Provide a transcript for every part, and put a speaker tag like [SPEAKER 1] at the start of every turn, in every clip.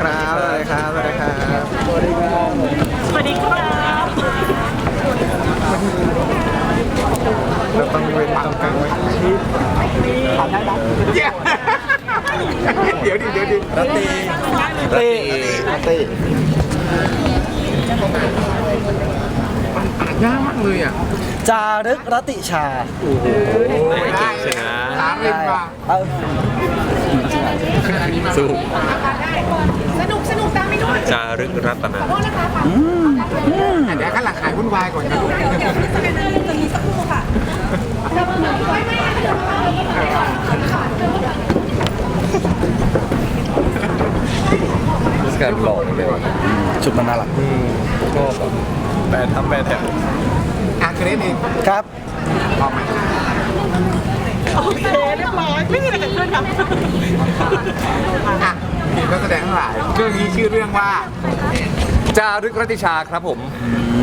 [SPEAKER 1] ครับสวัสดีครับสวัสดีครับสวัสดีครับ
[SPEAKER 2] สวัสดีครับ
[SPEAKER 1] เราต้องเว้นตรงกลางไว้ชิด
[SPEAKER 3] เดี๋ยวดิเดี๋ยวดิ
[SPEAKER 1] รัตตีตีรัตตี
[SPEAKER 3] ยากมากเลยอะ
[SPEAKER 4] จารึกรติชา
[SPEAKER 3] ได้โหชนะ สามเล่นมา
[SPEAKER 4] เอา
[SPEAKER 5] สู้
[SPEAKER 6] สนุกสนุกตามไม่ด้วย
[SPEAKER 5] จารึกรัตนา
[SPEAKER 6] โทษนะคะ
[SPEAKER 3] เดี๋ยวข้างหลังขายวุ่นวายก่อนนะลูก
[SPEAKER 6] เดี๋ยวเดี๋ยวจะเป็นตรงนี้สักครู่ค่ะไม่ไม่เดี๋ยว
[SPEAKER 5] การหลอกเลย
[SPEAKER 4] ชุดมันน่ารัก
[SPEAKER 5] ชอบแบบแปรทำแปรแถว
[SPEAKER 3] อะเกรดเอง
[SPEAKER 4] ครับ
[SPEAKER 3] พอไหม
[SPEAKER 2] โอเคเรียบร้อยไม่มีอะไรเกิดขึ้นครับ
[SPEAKER 3] อะทีมนักแสดงทั้งหลายเรื่องนี้ชื่อเรื่องว่า
[SPEAKER 5] จารึกรัติชาครับผม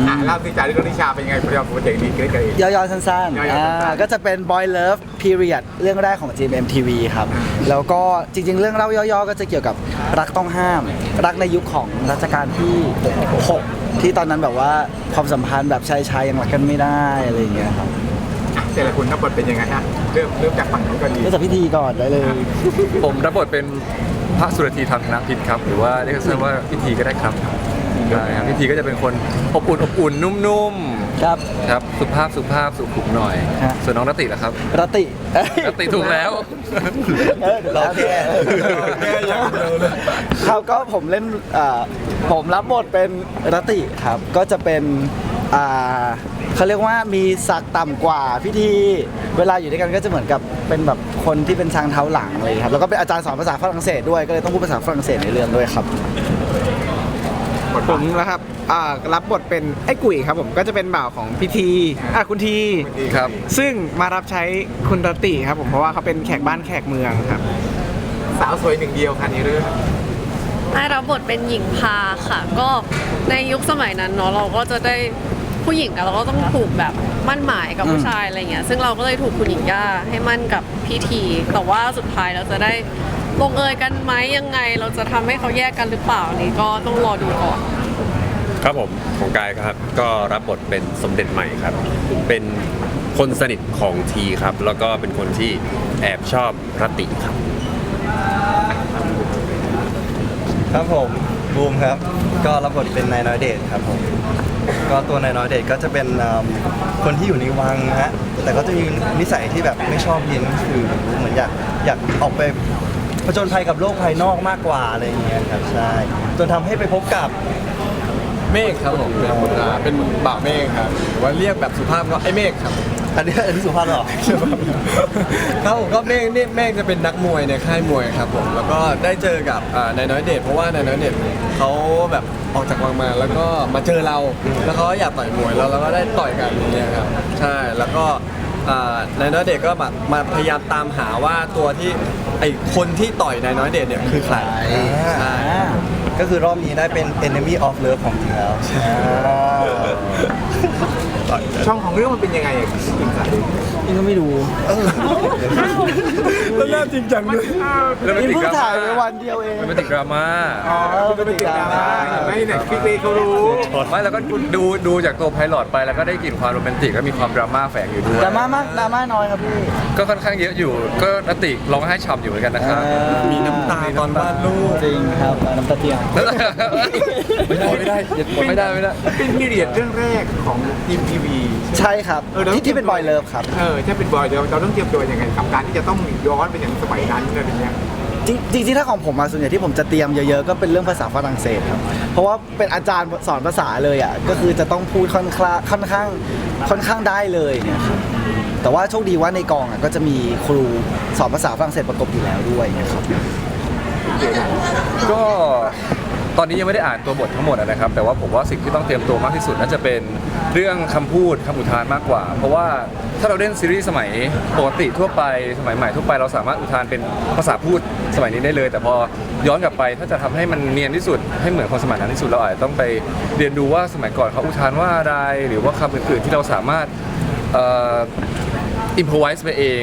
[SPEAKER 3] อะเล่าสิจารึกนิชาเป็นยังไงพอโปรเจกต์นี้เกรดเกรด
[SPEAKER 4] ย่อๆสั้น
[SPEAKER 3] ย่
[SPEAKER 4] ๆ
[SPEAKER 3] อยๆสั้
[SPEAKER 4] อ่าน
[SPEAKER 3] ๆ
[SPEAKER 4] ก็จะเป็น Boy Love Period เรื่องแรกของ GMMTV ครับ แล้วก็จริงๆ เรื่องเล่าย่อๆ ก็จะเกี่ยวกับรักต้องห้าม รักในยุคของรัชกาลที่ 6 ที่ตอนนั้นแบบว่าความสัมพันธ์แบบชายชายๆยังรักกันไม่ได้อะไรอย่างเงี้ยครับ
[SPEAKER 3] อะ แต่ละคนรับบทเป็นยังไงฮะเริ่มเริ่มจากฝั่งนู้นก่อนดี
[SPEAKER 4] ก็จะพิธีก่อนได้เลย
[SPEAKER 5] ผมรับบทเป็นพระสุรธีธรรมธนพิษครับ หรือว่าเรียกสั้นๆว่าพิธีก็ได้ครับใช่ครับพิธีก็จะเป็นคนอบอุ่นอบอุ่นนุ่ม
[SPEAKER 4] ครับ
[SPEAKER 5] ๆครับสุภาพสุภาพสุขุมหน่อย
[SPEAKER 4] ฮะ
[SPEAKER 5] ส่วนน้องรติล่ะครับ
[SPEAKER 4] รติเอ้ย
[SPEAKER 5] รติถูกแล้ว
[SPEAKER 4] เออเราแค่ครับก็ผมเล่นอ่าผมรับบทเป็นรติครับ ก็จะเป็นอ่า เขาเรียกว่ามีศักดิ์ต่ำกว่าพิธี เวลาอยู่ด้วยกันก็จะเหมือนกับเป็นแบบคนที่เป็นช้างเท้าหลังเลยครับแล้วก็เป็นอาจารย์สอนภาษาฝรั่งเศสด้วยก็เลยต้องพูดภาษาฝรั่งเศสในเรื่องด้วยครับ
[SPEAKER 1] ผมนะครับอ่ารับบทเป็นไอ้กุ๋ยครับผมก็จะเป็นบ่าวของพิธีอะคุณที
[SPEAKER 5] ครับ
[SPEAKER 1] ซึ่งมารับใช้คุณรตติครับผมเพราะว่าเขาเป็นแขกบ้านแขกเมืองครับ
[SPEAKER 3] สาวสวยหนึ่งเดียวค่ะในเรื่อง
[SPEAKER 7] ได้รับบทเป็นหญิงพาค่ะ ก็ในยุคสมัยนั้นเนาะเราก็จะได้ ผู้หญิงอะเราก็ต้องถูกแบบมั่นหมายกับผู้ชายอะไรเงี้ยซึ่งเราก็เลยถูกคุณหญิงย่าให้มั่นกับพี่ทีแต่ว่าสุดท้ายเราจะได้ลงเอยกันไหมยังไง เราจะทำให้เขาแยกกันหรือเปล่านี่ก็ต้องรอดูก่อน
[SPEAKER 5] ครับผมของกายครับก็รับบทเป็นสมเด็จใหม่ครับ เป็นคนสนิทของทีครับ แล้วก็เป็นคนที่แอบชอบรติครับ
[SPEAKER 8] ครับผม บูมครับ ก็รับบทเป็นนายน้อยเดชครับผมก็ตัวนายน้อยเดชก็จะเป็นเอิ่มคนที่อยู่ในวังนะฮะแต่ก็จะมีนิสัยที่แบบไม่ชอบเรียนหนังสือเหมือนอยากอยากออกไปผจญภัยกับโลกภายนอกมากกว่าอะไรอย่างเงี้ยครับใช่จนทำให้ไปพบกับ
[SPEAKER 9] เมฆครับผมเป็นอ่าเป็นบ่าวเมฆครับหรือว่าเรียกแบบสุภาพก็ไอ้เมฆครับ
[SPEAKER 8] อันนี้อันนี้สุภาพเหรอ
[SPEAKER 9] ครับผมก็เมฆนี่เมฆจะเป็นนักมวยในค่ายมวยครับผมแล้วก็ได้เจอกับอ่านายน้อยเดชเพราะว่านายน้อยเดชเขาแบบออกจากวังมาแล้วก็มาเจอเรา แล้วเขาก็อยากต่อยมวยแล้วเราก็ได้ต่อยกันอย่างเงี้ยครับใช่แล้วก็อ่านายน้อยเดชก็มามาพยายามตามหาว่าตัวที่ไอคนที่ต่อยนายน้อยเดชเนี่ยคือใครใช่
[SPEAKER 8] ก็คือรอบนี้ได้เป็น enemy of love ของจริงแล้ว
[SPEAKER 3] ช่องของเรื่องมันเป็นยังไงอะจริงๆค่ะ
[SPEAKER 4] นี่ก็ไม่รู้
[SPEAKER 9] แล้วน่าจริงจังด้วย
[SPEAKER 4] นี่เพิ่งถ่ายไปวันเดียวเอง
[SPEAKER 5] มันเป็นติดดราม่า
[SPEAKER 4] อ๋อเป็นติดตามมา
[SPEAKER 3] ไม่เนี่ยพี่เกรดเขารู้
[SPEAKER 5] ไม่แล้วก็ดูดูจากตัวไพลอตไปแล้วก็ได้กลิ่นความโรแมนติกและมีความดราม่าแฝงอยู่ด้วย
[SPEAKER 4] ดราม่ามากดราม่าน้อยครับพี่
[SPEAKER 5] ก็ค่อนข้างเยอะอยู่ ก็นติร้องไห้ฉ่ำอยู่เหมือนกันนะครับ
[SPEAKER 9] มีน้ำตาตอนวาดรูป
[SPEAKER 4] จริงครับน้ำตาเทียม
[SPEAKER 5] ไม่ได้ไม่ได้ไม่ได้ไม่ได้
[SPEAKER 3] เป็นพีเรียดเรื่องแรกของทีมทีวี
[SPEAKER 4] ใช่ครับ
[SPEAKER 3] เออแล้ว
[SPEAKER 4] ที่ที่เป็นบอยเลิฟครับ
[SPEAKER 3] เออถ้าเป็นบอยเดี๋ยวเราต้องเตรียมตัวยังไงกับการที่จะต้องย้อนไปอย่างสมัยนั้นอะไรอย่างเงี้ย
[SPEAKER 4] จริงจริงๆถ้าของผมมาส่วนใหญ่ที่ผมจะเตรียมเยอะๆก็เป็นเรื่องภาษาฝรั่งเศสครับเพราะว่าเป็นอาจารย์สอนภาษาเลยอะก็คือจะต้องพูดค่อนข้างค่อนข้างค่อนข้างได้เลยเนี่ยครับแต่ว่าโชคดีว่าในกองอะก็จะมีครูสอนภาษาฝรั่งเศสประกบอยู่แล้วด้วยนะครับ
[SPEAKER 5] ก็ ตอนนี้ยังไม่ได้อ่านตัวบททั้งหมดนะครับ แต่ว่าผมว่าสิ่งที่ต้องเตรียมตัวมากที่สุดน่าจะเป็นเรื่องคำพูดคำอุทานมากกว่า เพราะว่าถ้าเราเล่นซีรีส์สมัยปกติทั่วไปสมัยใหม่ทั่วไปเราสามารถอุทานเป็นภาษาพูดสมัยนี้ได้เลย แต่พอย้อนกลับไปถ้าจะทำให้มันเนียนที่สุดให้เหมือนคนสมัยนั้นที่สุดเราอาจจะต้องไปเรียนดูว่าสมัยก่อนเขาอุทานว่าอะไรหรือว่าคำอื่นๆที่เราสามารถอ่ออิมพอไวส์ไปเอง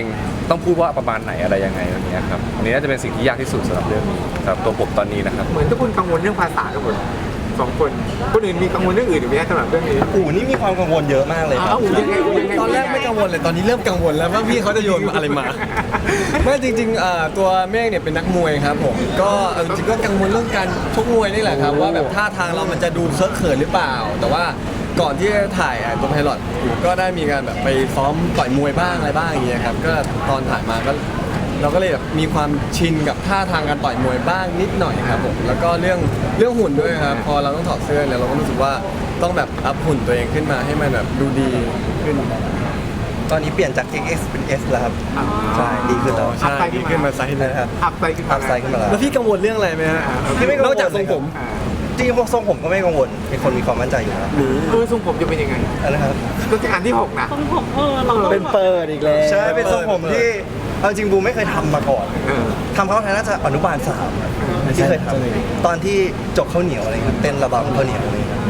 [SPEAKER 5] ต้องพูดว่าประมาณไหนอะไรยังไงอย่างเงี้ยครับอันนี้น่าจะเป็นสิ่งที่ยากที่สุดสำหรับเรื่องนี้สำหรับตัวผมตอนนี้นะครับ
[SPEAKER 3] เหมือนทุกคนกังวลเรื่องภาษากันหมดสองคนคนอื่นมีกังวลเรื่องอื่นหรือไม่สำหรับเรื่องนี้
[SPEAKER 8] อู๋นี่มีความกังวลเยอะมากเลยครับ
[SPEAKER 3] อ้าวยังไงยังไง
[SPEAKER 9] ตอนแรกไม่กังวลเลยตอนนี้เริ่มกังวลแล้วว่าพี่เขาจะโยนอะไรมาไม่จริงๆอ่าตัวเมฆเนี่ยเป็นนักมวยครับผมก็เอาจริงๆก็กังวลเรื่องการชกมวยนี่แหละครับ ว่าแบบท่าทางเรามันจะดูเคอะเขินหรือเปล่า แต่ว่า ก่อนที่จะถ่ายอะตัวไพลอตก็ได้มีการแบบไปซ้อมต่อยมวยบ้างอะไรบ้างอย่างเงี้ยครับก็ตอนถ่ายมาก็เราก็เลยแบบมีความชินกับท่าทางการต่อยมวยบ้างนิดหน่อยครับผมแล้วก็เรื่องเรื่องหุ่นด้วยครับพอเราต้องถอดเสื้อเนี่ยเราก็รู้สึกว่าต้องแบบอัพหุ่นตัวเองขึ้นมาให้มันแบบดูดีขึ้น
[SPEAKER 8] ตอนนี้เปลี่ยนจาก XS เป็น S แล้วครับใช่ดีขึ้นแล้ว
[SPEAKER 9] ใช่ดีขึ้นมาไซส์เลย
[SPEAKER 8] นะครับ
[SPEAKER 3] อัพไซด์ขึ้นมา
[SPEAKER 8] อัพไซด์ขึ้นมาแล้ว
[SPEAKER 9] แล้วพี่กังวลเรื่องอะไรไหมฮะ
[SPEAKER 8] พี่ไม่กังวล
[SPEAKER 9] นอกจากทรงผม
[SPEAKER 3] อ่า
[SPEAKER 8] จริงๆพวกทรงผมก็ไม่กังวลเป็นคนมีความมั่นใจอยู่แล้ว
[SPEAKER 3] เออทรงผมจะเป็นยังไง
[SPEAKER 8] อะไรนะครับ
[SPEAKER 3] ก็จะอันที่หกนะ
[SPEAKER 2] ทรงผมเออเราต้อง
[SPEAKER 4] เป็นเปิดอีกแล้ว
[SPEAKER 8] ใช่เป็นทรงผมที่เอาจริงบูมไม่เคยทำมาก่อน
[SPEAKER 3] เออ
[SPEAKER 8] ทำเขาไทยน่าจะอนุบาลสามที่เคยทำตอนที่จกข้าวเหนียวอะไรเงี้ยเต้นระบำข้าวเหนียวอะไรเงี้ย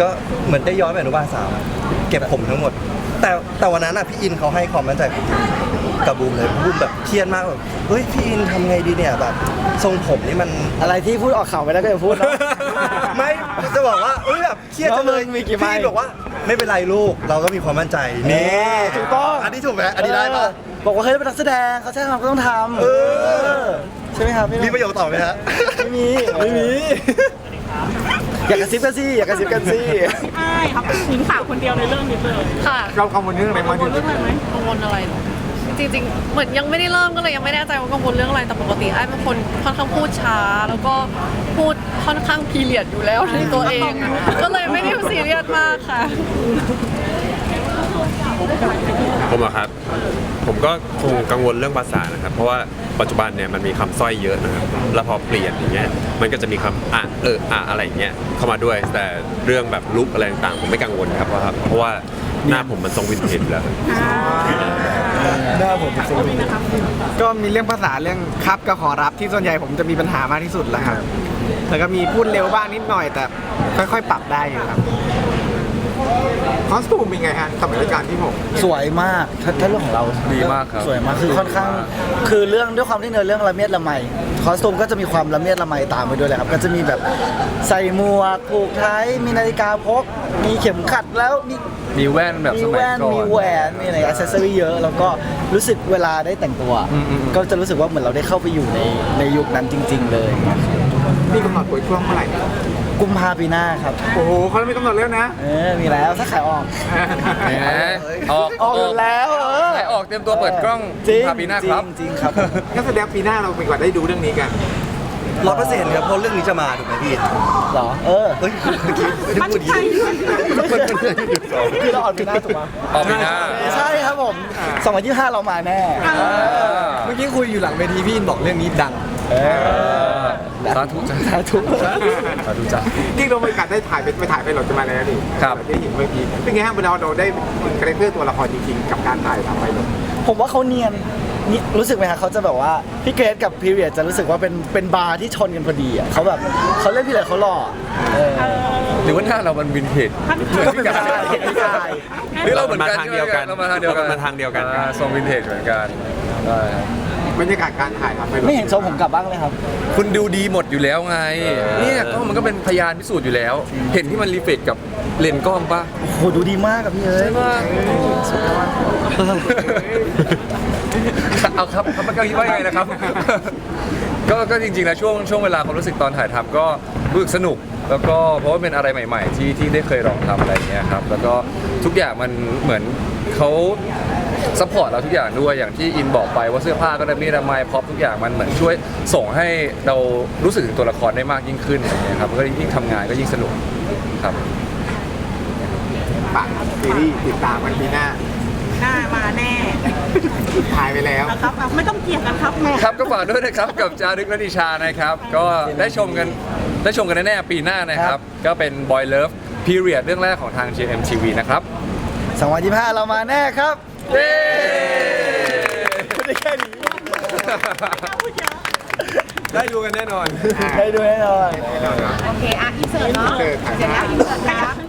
[SPEAKER 8] ก็เหมือนได้ย้อนไปอนุบาลสามอะเก็บผมทั้งหมด แต่แต่วันนั้นอะพี่อินเขาให้ความมั่นใจผมกับบูมเลยบูมแบบเครียดมากแบบเฮ้ยพี่อินทำไงดีเนี่ยแบบ ทรงผมนี่มัน
[SPEAKER 4] อะไรที่พูดออกข่าวไม่ได้ก็อย่าพูดเนาะ
[SPEAKER 8] ไม่ จะบอกว่าเอ้ยแบบเครียดจังเลย
[SPEAKER 4] แล้วมึงมีกี่ใบ
[SPEAKER 8] พี่บอกว่าไม่เป็นไรลูกเราก็มีความมั่นใจนี่
[SPEAKER 4] ถูกต้อง
[SPEAKER 8] อันนี้ถูกไหมอันนี้ได้ปะ
[SPEAKER 4] บอกว่าเฮ้ยเป็นนักแสดงเขาใช้ทำก็ต้องทำ
[SPEAKER 8] เออ
[SPEAKER 4] ใช่ไหมครับพี่
[SPEAKER 8] มีประโยคต่อไหมฮะ
[SPEAKER 4] ไม่มีไม่มี อย่ากระซิบกันสิอย่ากระซิบกันสิ
[SPEAKER 2] ใช่ครับหญิงสาวคนเดียวในเรื่องนี้เลย
[SPEAKER 7] ค่ะ
[SPEAKER 3] เรากังวลเรื่องอะไรมากที่สุด
[SPEAKER 2] เรื่องอะไรไหม
[SPEAKER 7] กังวลอะไรเหรอจริงๆ เหมือนยังไม่ได้เริ่มก็เลยยังไม่แน่ใจว่ากังวลเรื่องอะไรแต่ปกติไอ้เป็นคนค่อนข้างพูดช้า แล้วก็พูด ค่อนข้างพีเรียดอยู่แล้วในตัวเองอะก็เลยไม่ได้ซีเรียสมากค่ะ
[SPEAKER 10] ผมเหรอครับ ผมก็คงกังวลเรื่องภาษานะครับ เพราะว่าปัจจุบันเนี่ยมันมีคำสร้อยเยอะนะครับ แล้วพอเปลี่ยนอย่างเงี้ย มันก็จะมีคำอะเอออะอะไรอย่างเงี้ยเข้ามาด้วย แต่เรื่องแบบลุกอะไรต่างๆผมไม่กังวลครับ เพราะว่าเพราะว่าหน้าผมมันทรงวินเทจอยู่แล้ว
[SPEAKER 4] หน้าผมสิ
[SPEAKER 1] ก็มีเรื่องภาษาเรื่องครับกับขอรับที่ส่วนใหญ่ผมจะมีปัญหามากที่สุดแหละครับ แล้วก็มีพูดเร็วบ้างนิดหน่อยแต่ค่อยๆ ปรับได้อยู่ครับ
[SPEAKER 3] คอสตูมเป็นไงฮะสมัยรัชกาลที่หก
[SPEAKER 4] สวยมากถ้าถ้าเรื่องของเรา
[SPEAKER 5] ดีมากครับ
[SPEAKER 4] สวยมากคือค่อนข้าง คือเรื่องด้วยความที่เนื้อเรื่องละเมียดละไมคอสตูมก็จะมีความละเมียดละไมตามไปด้วยเลยครับ ก็จะมีแบบใส่หมวกผูกไทยมีนาฬิกาพก มีเข็มขัดแล้วมี
[SPEAKER 5] มีแว่นแบบ
[SPEAKER 4] มี
[SPEAKER 5] สมั
[SPEAKER 4] แว่
[SPEAKER 5] ย
[SPEAKER 4] น
[SPEAKER 5] ก่อน
[SPEAKER 4] มีแหวนมีอะไรอ c เซอรี่เยอะ แล้วก็รู้สึกเวลาได้แต่งตัว
[SPEAKER 5] อืมอืมอืม
[SPEAKER 4] ก็จะรู้สึกว่าเหมือนเราได้เข้าไปอยู่ในในยุคนั้นจริง ๆ เลย
[SPEAKER 3] มีกำหนดเปิดช่วงเมื่อไหร่
[SPEAKER 4] กุมภาปีหน้าครับ
[SPEAKER 3] โอ้โหเขาไม่กำหนดแล้วนะ
[SPEAKER 4] เออมีแล้วถ้าขายออก
[SPEAKER 5] แหมออก
[SPEAKER 4] ออกอยู่แล้วเออ
[SPEAKER 5] ขายออกเตรียมตัวเปิดกล้อง
[SPEAKER 4] จริง
[SPEAKER 5] พาปีหน้าครับ
[SPEAKER 4] จริงๆครับ
[SPEAKER 3] งั้นแสดงปีหน้าเราเป็นกว่าได้ดูเรื่องนี้กัน
[SPEAKER 8] ร้อยเปอร์เซ็นต์ครับเพราะเรื่องนี้จะมาถูกไหมพี่
[SPEAKER 4] เหรอ เออ
[SPEAKER 8] เฮ้ยเมื่อกี้ไม่ได้พูดอย่างนี้
[SPEAKER 4] คือเราออกปีหน้าถูกไหม
[SPEAKER 5] ออกปีหน้า
[SPEAKER 4] ใช่ครับผม2025 เรามาแน่
[SPEAKER 9] เมื่อกี้คุยอยู่หลังเวทีพี่อินบอกเรื่องนี้ดัง
[SPEAKER 4] เออ
[SPEAKER 5] สาธุจ้ะ
[SPEAKER 4] สาธุ
[SPEAKER 5] สาธุจ้ะ
[SPEAKER 3] นี่เราไปกัดได้ถ่ายไปไปถ่ายไปหลดจะมาแล้วนี่
[SPEAKER 5] ครับ
[SPEAKER 3] ได้เห็นเมื่อกี้เป็นไงฮะเวลาเราได้คาแรคเตอร์ตัวละครจริงๆ กับการถ่ายทำไปหลด
[SPEAKER 4] ผมว่าเขาเนียนนี่รู้สึกไหมคะเขาจะแบบว่าพี่เกรซกับพีเรียดจะรู้สึกว่าเป็นเป็นบาร์ที่ชนกันพอดีอะเขาแบบเขาเล่นพี่เรียดเขาหล่อเออ
[SPEAKER 5] หรือว่าหน้าเรามันวินเทจ
[SPEAKER 4] ก็เป็นไปได้เป็นไปได้
[SPEAKER 5] หรือเราเหมือนกัน
[SPEAKER 10] เรามาทางเดียวกัน
[SPEAKER 5] เรามาทางเดียวกัน
[SPEAKER 10] เรามาทางเดียวกัน
[SPEAKER 5] อ่าทรงวินเทจเหมือนกันได้ครั บ
[SPEAKER 3] บรรยากาศการถ่ายทำไปหลด
[SPEAKER 4] ไม่เห็นโชว์ผมกลับบ้างเลยครับ
[SPEAKER 5] คุณดูดีหมดอยู่แล้วไง เนี่ยก็มันก็เป็นพยานพิสูจน์อยู่แล้ว เห็นที่มันรีเฟกกับเลนส์กล้องปะ
[SPEAKER 4] โอ้โหดูดีมากกับพี่เอ้ย
[SPEAKER 5] ใช่ปะเอาครับครับมันก็คิดว่ายังไงนะครับ ก็ก็จริงๆแล้วช่วงช่วงเวลาความรู้สึกตอนถ่ายทำก็รู้สึกสนุก แล้วก็เพราะว่าเป็นอะไรใหม่ ๆ ที่ที่ได้เคยลองทำอะไรอย่างเงี้ยครับ แล้วก็ทุกอย่างมันเหมือนเขา ซัพพอร์ตเราทุกอย่างด้วยอย่างที่อินบอกไปว่าเสื้อผ้าก็ได้มีระไมพร็อพทุกอย่างมันเหมือนช่วยส่งให้เรารู้สึกถึงตัวละครได้มากยิ่งขึ้นอย่างเงี้ยครับก็ยิ่งทำงานก็ยิ่งสนุกครับ
[SPEAKER 3] ฝากซีรีส์ติดตามกันปีหน้า
[SPEAKER 2] หน้ามาแน่
[SPEAKER 3] ถ่ายไปแล้ว
[SPEAKER 2] นะครับอะไม่ต้องเกี่ยงกันครับแม่
[SPEAKER 5] ครับก็ฝากด้วยนะครับกับจารึกและดิชานะครับ ก็ได้ชมกันได้ชมกันแน่ๆปีหน้านะครับ ก็เป็น Boy Love Period เรื่องแรกของทาง GMTV นะครับ
[SPEAKER 4] 2025 เรามาแน่ครับ
[SPEAKER 5] เย้
[SPEAKER 4] ไม่ได้แค่นี้
[SPEAKER 9] ได้ดูกันแน่นอน
[SPEAKER 4] ได้ดูแน่นอน
[SPEAKER 6] โอเค อะอินเสิร์ตเนาะ
[SPEAKER 3] เจอถ่าย
[SPEAKER 6] เสร็จแล้วอินเสิร์ตครับ